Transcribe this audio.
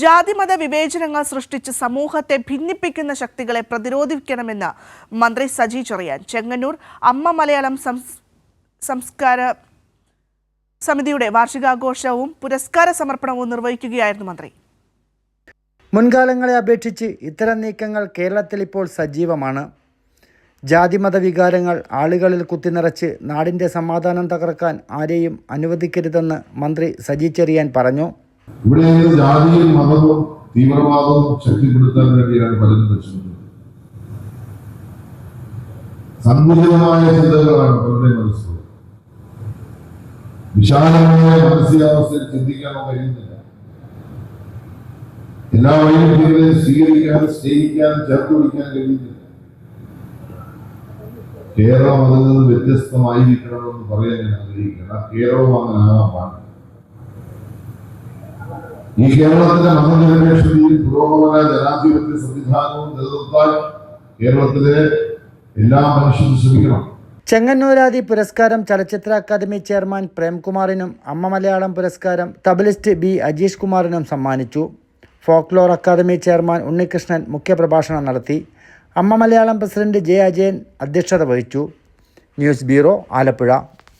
ജാതിമത വിവേചനങ്ങൾ സൃഷ്ടിച്ച് സമൂഹത്തെ ഭിന്നിപ്പിക്കുന്ന ശക്തികളെ പ്രതിരോധിക്കണമെന്ന് മന്ത്രി സജി ചെറിയാൻ. ചെങ്ങന്നൂർ അമ്മ മലയാളം സംസ്കാര സമിതിയുടെ വാർഷികാഘോഷവും പുരസ്കാര സമർപ്പണവും നിർവഹിക്കുകയായിരുന്നു മന്ത്രി. മുൻകാലങ്ങളെ അപേക്ഷിച്ച് ഇത്തരം നീക്കങ്ങൾ കേരളത്തിൽ ഇപ്പോൾ സജീവമാണ്. ജാതിമത വികാരങ്ങൾ ആളുകളിൽ കുത്തിനിറച്ച് നാടിന്റെ സമാധാനം തകർക്കാൻ ആരെയും അനുവദിക്കരുതെന്ന് മന്ത്രി സജി ചെറിയാൻ പറഞ്ഞു. ഇവിടെ ജാതിയും മതവും തീവ്രവാദവും ശക്തിപ്പെടുത്താൻ വേണ്ടിയാണ് പലരും ലക്ഷ്യമിടുന്നത് സന്തുലിതമായ ചിന്തകളാണ് പലരുടെ മനസ്സിൽ വിശാലമായ മാനസികാവസ്ഥയിൽ ചിന്തിക്കാനോ കഴിയുന്നില്ല. എല്ലാ വഴിയും സ്വീകരിക്കാൻ സ്നേഹിക്കാൻ ചേർത്ത് പിടിക്കാൻ കഴിയുന്നില്ല. കേരളം അതിൽ നിന്ന് വ്യത്യസ്തമായിരിക്കണമെന്ന് പറയാൻ ഞാൻ ആഗ്രഹിക്കണം കേരളം അങ്ങനെ ആകാൻ പാടില്ല. ഈ കേരളത്തിന്റെ മഹാജനപേക്ഷതയിൽ പുരോഗമന ജനാധിപത്യ സംവിധാനവും നിലനിർത്താൻ കേരളത്തിലെ എല്ലാ മനുഷ്യരും ശ്രമിക്കണം. ചെങ്ങന്നൂരാദി പുരസ്കാരം ചലച്ചിത്ര അക്കാദമി ചെയർമാൻ പ്രേംകുമാറിനും അമ്മ മലയാളം പുരസ്കാരം തബലിസ്റ്റ് ബി അജീഷ് കുമാറിനും സമ്മാനിച്ചു. ഫോക്ലോർ അക്കാദമി ചെയർമാൻ ഉണ്ണികൃഷ്ണൻ മുഖ്യപ്രഭാഷണം നടത്തി. അമ്മ മലയാളം പ്രസിഡന്റ് ജെ അജയൻ അധ്യക്ഷത വഹിച്ചു. News bureau Alappuzha.